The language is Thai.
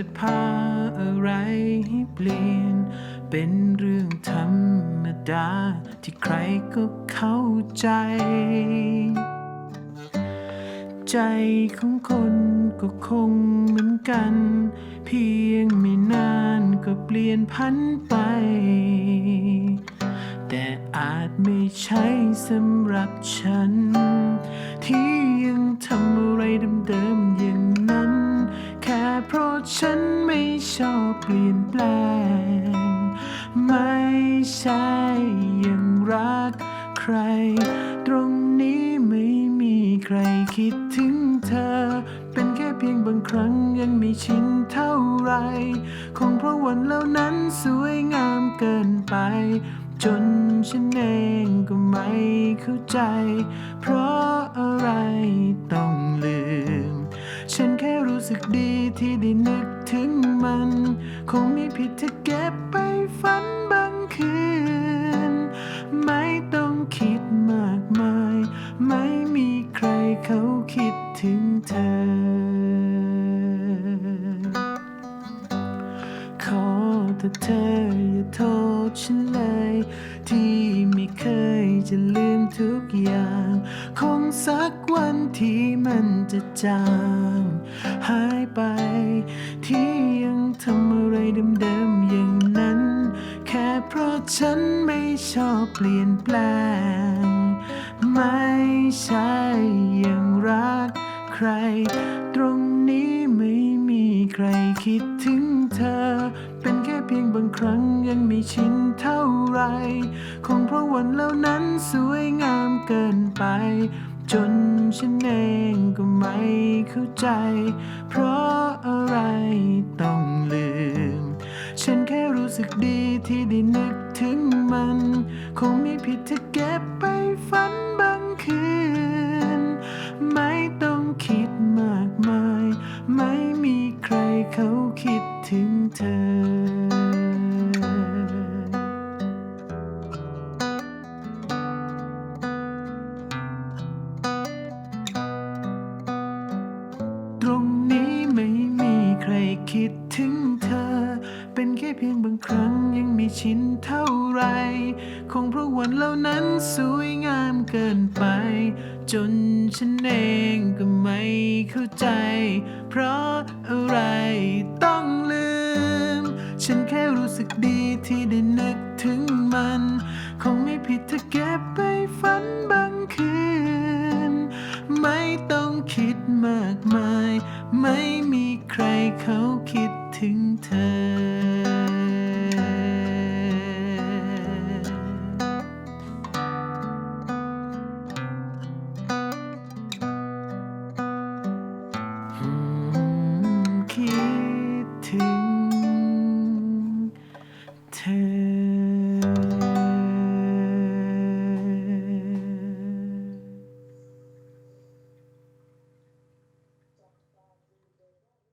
จะพาอะไรให้เปลี่ยน เป็นเรื่องธรรมดา ที่ใครก็เข้าใจ ใจของคนก็คงเหมือนกัน เพียงไม่นานก็เปลี่ยนพันไป แต่อาจไม่ใช่สำหรับฉัน ที่ยังทำอะไรเดิม ฉันไม่ชอบเปลี่ยนแปลง ไม่ใช่ยังรักใคร ตรงนี้ไม่มีใครคิดถึงเธอ เป็นแค่เพียงบางครั้งยังไม่ชินเท่าไร คงเพราะวันเหล่านั้นสวยงามเกินไป จนฉันเองก็ไม่เข้าใจ เพราะอะไรต้อ สึกดีที่ได้นึกถึงมัน คงไม่ผิดถ้าเก็บไปฝันบางคืน ไม่ต้องคิดมากมาย ไม่มีใครเขาคิดถึงเธอ แต่เธออย่าโทษฉันเลย ที่ไม่เคยจะลืมทุกอย่าง คงสักวันที่มันจะจางหายไป ที่ยังทำอะไรเดิมๆอย่างนั้น แค่เพราะฉันไม่ชอบเปลี่ยนแปลง ไม่ใช่ยังรักใคร ตรงนี้ไม่มีใครคิดถึงเธอ วันเหล่านั้นสวยงามเกินไป จนฉันเองก็ไม่เข้าใจ เพราะอะไรต้องลืม ฉันแค่รู้สึกดีที่ได้นึกถึงมัน คงไม่ผิดถ้าเก็บไปฝันบางคืน ไม่ต้องคิดมากมาย ไม่มีใครเขาคิดถึงเธอ รงนี้ไม่มีใครคิดถึงเธอ เป็นแค่เพียงบางครั้งยังม่ชินเท่าไร คงเพราะวันเหล่านั้นสวยงามเกินไป จนฉันเองก็ไม่เข้าใจ เพราะอะไรต้องลืม ฉันแค่รู้สึกดีที่ได้นึกถึงมัน คงไม่ผิดถ้าเก็บไปฝัน ไม่มีใครเขา